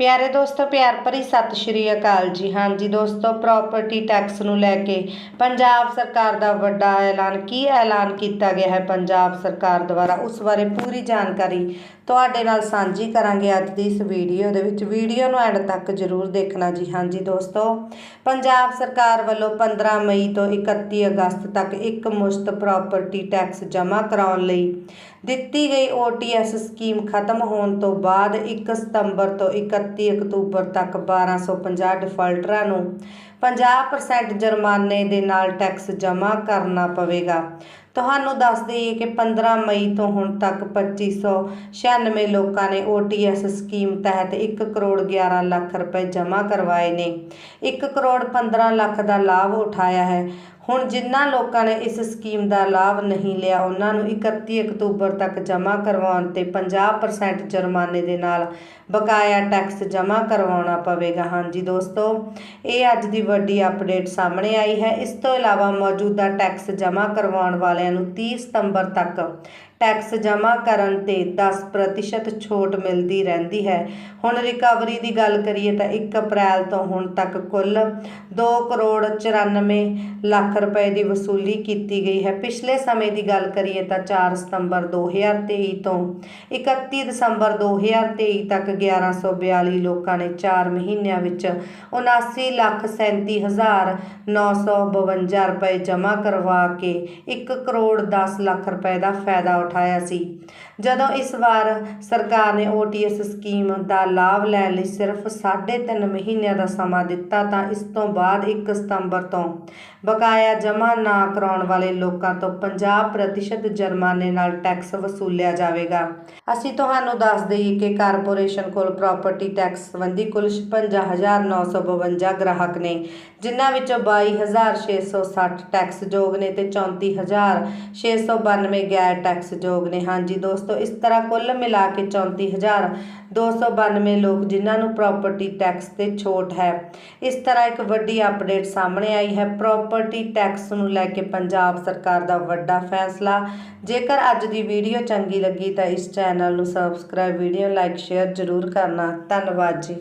ਪਿਆਰੇ ਦੋਸਤੋ, ਪਿਆਰ ਭਰੀ ਸਤਿ ਸ਼੍ਰੀ ਅਕਾਲ ਜੀ। ਹਾਂਜੀ ਦੋਸਤੋ ਪ੍ਰਾਪਰਟੀ ਟੈਕਸ ਨੂੰ ਲੈ ਕੇ ਪੰਜਾਬ ਸਰਕਾਰ ਦਾ ਵੱਡਾ ਐਲਾਨ, ਕੀ ਐਲਾਨ ਕੀਤਾ ਗਿਆ ਹੈ ਪੰਜਾਬ ਸਰਕਾਰ ਦੁਆਰਾ? ਉਸ ਬਾਰੇ ਪੂਰੀ ਜਾਣਕਾਰੀ ਤੁਹਾਡੇ ਨਾਲ ਸਾਂਝੀ ਕਰਾਂਗੇ ਅੱਜ ਦੀ ਇਸ ਵੀਡੀਓ ਦੇ ਵਿੱਚ। ਵੀਡੀਓ ਨੂੰ ਐਂਡ ਤੱਕ ਜ਼ਰੂਰ ਦੇਖਣਾ ਜੀ। ਹਾਂਜੀ ਦੋਸਤੋ, ਪੰਜਾਬ ਸਰਕਾਰ ਵੱਲੋਂ 15 ਮਈ ਤੋਂ 31 ਅਗਸਤ ਤੱਕ ਇੱਕ ਮੁਸ਼ਤ ਪ੍ਰਾਪਰਟੀ ਟੈਕਸ ਜਮ੍ਹਾਂ ਕਰਾਉਣ ਲਈ ਦਿੱਤੀ ਗਈ OTS ਸਕੀਮ ਖਤਮ ਹੋਣ ਤੋਂ ਬਾਅਦ 1 ਸਤੰਬਰ ਤੋਂ 31 ਅਕਤੂਬਰ ਤੱਕ 1250 ਡਿਫਾਲਟਰਾਂ ਨੂੰ 50% ਜੁਰਮਾਨੇ ਦੇ ਨਾਲ ਟੈਕਸ ਜਮ੍ਹਾਂ ਕਰਨਾ ਪਵੇਗਾ। ਤੁਹਾਨੂੰ ਦੱਸ ਦਈਏ ਕਿ 15 ਮਈ ਤੋਂ ਹੁਣ ਤੱਕ 2596 ਲੋਕਾਂ ਨੇ OTS ਸਕੀਮ ਤਹਿਤ 1 ਕਰੋੜ 11 ਲੱਖ ਰੁਪਏ ਜਮ੍ਹਾਂ ਕਰਵਾਏ ਨੇ। 1 ਕਰੋੜ 15 ਲੱਖ ਦਾ ਲਾਭ ਉਠਾਇਆ ਹੈ। ਹੁਣ ਜਿਨ੍ਹਾਂ ਲੋਕਾਂ ਨੇ ਇਸ ਸਕੀਮ ਦਾ ਲਾਭ ਨਹੀਂ ਲਿਆ, ਉਹਨਾਂ ਨੂੰ 31 ਅਕਤੂਬਰ ਤੱਕ ਜਮ੍ਹਾਂ ਕਰਵਾਉਣ ਤੇ 50% ਜੁਰਮਾਨੇ ਦੇ ਨਾਲ ਬਕਾਇਆ ਟੈਕਸ ਜਮ੍ਹਾਂ ਕਰਵਾਉਣਾ ਪਵੇਗਾ। ਹਾਂਜੀ ਦੋਸਤੋ, ਇਹ ਅੱਜ ਦੀ ਵੱਡੀ ਅਪਡੇਟ ਸਾਹਮਣੇ ਆਈ ਹੈ। ਇਸ ਤੋਂ ਇਲਾਵਾ ਮੌਜੂਦਾ ਟੈਕਸ ਜਮ੍ਹਾਂ ਕਰਵਾਉਣ ਵਾਲਿਆਂ ਨੂੰ 30 ਸਤੰਬਰ ਤੱਕ ਟੈਕਸ ਜਮ੍ਹਾਂ ਕਰਨ ਤੇ 10% ਛੋਟ ਮਿਲਦੀ ਰਹਿੰਦੀ ਹੈ। ਹੁਣ ਰਿਕਵਰੀ ਦੀ ਗੱਲ ਕਰੀਏ ਤਾਂ 1 ਅਪ੍ਰੈਲ ਤੋਂ ਹੁਣ ਤੱਕ ਕੁੱਲ 2 ਕਰੋੜ 94 ਲੱਖ ਰੁਪਏ ਦੀ ਵਸੂਲੀ ਕੀਤੀ ਗਈ ਹੈ। ਪਿਛਲੇ ਸਮੇਂ ਦੀ ਗੱਲ ਕਰੀਏ ਤਾਂ 4 ਸਤੰਬਰ 2023 ਤੋਂ 31 ਦਸੰਬਰ 2023 ਤੱਕ 1142 ਲੋਕਾਂ ਨੇ 4 ਮਹੀਨਿਆਂ ਵਿੱਚ 79 ਲੱਖ 37 ਹਜ਼ਾਰ 952 ਰੁਪਏ ਜਮ੍ਹਾਂ ਕਰਵਾ ਕੇ 1 ਕਰੋੜ 10 ਲੱਖ ਰੁਪਏ ਦਾ ਫਾਇਦਾ ਉਠਾਇਆ ਸੀ। ਜਦੋਂ ਇਸ ਵਾਰ ਸਰਕਾਰ ਨੇ OTS ਸਕੀਮ ਦਾ ਲਾਭ ਲੈਣ ਲਈ ਸਿਰਫ 3.5 ਮਹੀਨਿਆਂ ਦਾ ਸਮਾਂ ਦਿੱਤਾ ਤਾਂ ਇਸ ਤੋਂ ਬਾਅਦ 1 ਸਤੰਬਰ ਤੋਂ ਬਕਾਇਆ ਜਮ੍ਹਾਂ ਨਾ ਕਰਾਉਣ ਵਾਲੇ ਲੋਕਾਂ ਤੋਂ 50% ਜੁਰਮਾਨੇ ਨਾਲ ਟੈਕਸ ਵਸੂਲਿਆ ਜਾਵੇਗਾ। ਅਸੀਂ ਤੁਹਾਨੂੰ ਦੱਸ ਦਈਏ ਕਿ ਕਾਰਪੋਰੇਸ਼ਨ ਕੋਲ ਪ੍ਰਾਪਰਟੀ ਟੈਕਸ ਸੰਬੰਧੀ ਕੁੱਲ 56952 ਗ੍ਰਾਹਕ ਨੇ, ਜਿਨ੍ਹਾਂ ਵਿੱਚੋਂ 22660 ਟੈਕਸ ਯੋਗ ਨੇ ਤੇ 34692 ਗੈਰ ਟੈਕਸ ਯੋਗ ਨੇ। ਹਾਂਜੀ ਦੋਸਤੋ, ਇਸ ਤਰ੍ਹਾਂ ਕੁੱਲ ਮਿਲਾ ਕੇ 34292 ਲੋਕ ਜਿਨ੍ਹਾਂ ਨੂੰ ਪ੍ਰਾਪਰਟੀ ਟੈਕਸ ਤੇ ਛੋਟ ਹੈ। ਇਸ ਤਰ੍ਹਾਂ ਇੱਕ ਵੱਡੀ ਅਪਡੇਟ ਸਾਹਮਣੇ ਆਈ ਹੈ। ਪ੍ਰਾਪਰਟੀ ਟੈਕਸ ਨੂੰ ਲੈ ਕੇ ਪੰਜਾਬ ਸਰਕਾਰ ਦਾ ਵੱਡਾ ਫੈਸਲਾ। ਜੇਕਰ ਅੱਜ ਦੀ ਵੀਡੀਓ ਚੰਗੀ ਲੱਗੀ ਤਾਂ ਇਸ ਚੈਨਲ ਨੂੰ ਸਬਸਕ੍ਰਾਈਬ ਵੀਡੀਓ ਲਾਈਕ ਸ਼ੇਅਰ ਜ਼ਰੂਰ ਕਰਨਾ। ਧੰਨਵਾਦ ਜੀ।